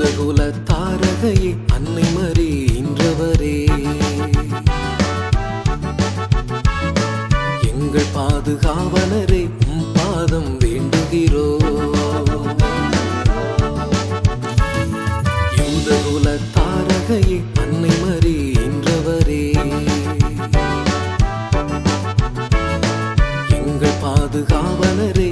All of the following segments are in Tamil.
பூதகுல தாரகை அன்னை மறி இன்றவரே. எங்கள் பாதுகாவலரே உம் பாதம் வேண்டுகிறோ. யூதகுல தாரகை அன்னை மறி இன்றவரே. எங்கள் பாதுகாவலரே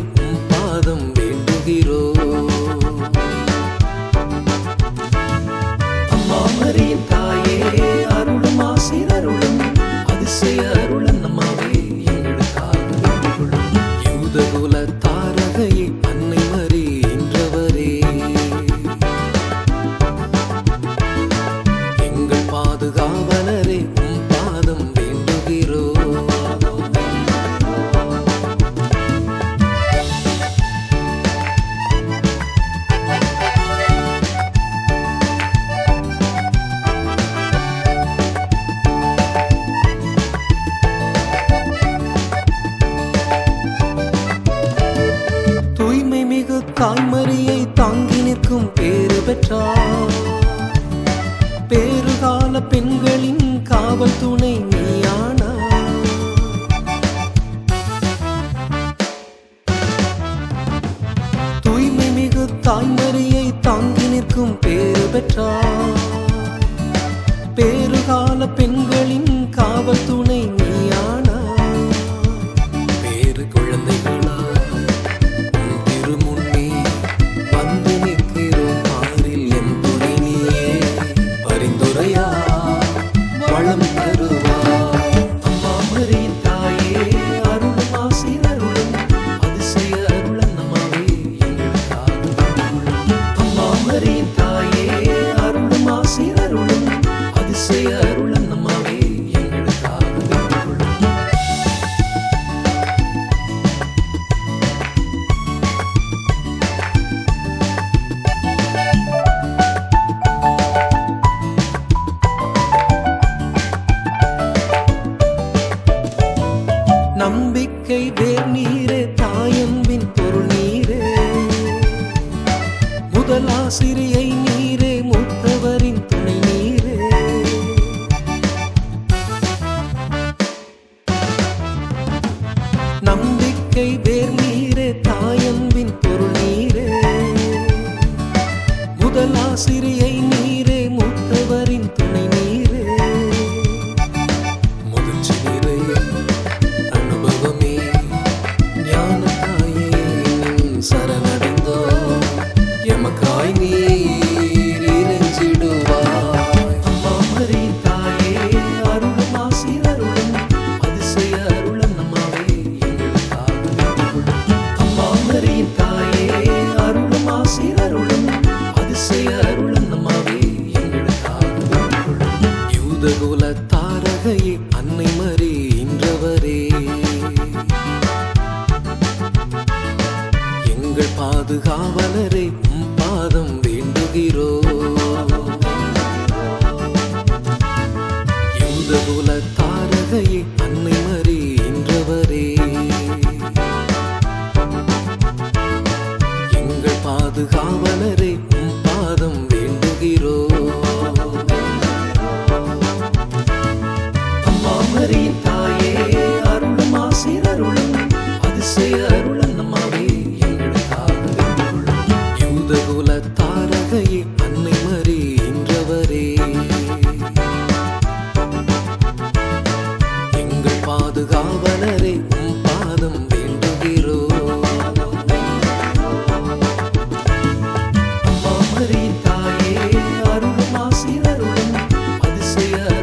தாய்மறியை தாங்கி நிற்கும் பேறு பெற்றார். பேறுகால பெண்களின் காவல் துணை செய்ய நம்பிக்கை வேர் நீரே தாயம்பின் பொருள் நீரே. முதலாசிரியை வாழ்க்கை வேர் நீரே தாயன்பின் பொருள் நீரே முதலாசிரியை பாதுகாவலரை பாதம் வேண்டுகிறோம் அம்மா மரியின் தாயே அருளும் ஆசிர் அருளும் அதிசய அருளன் அம்மாவே எங்களுக்காக யூத குல தாரகையே அன்னை மறி என்றவரே எங்கள் பாதுகாவலரை Yeah.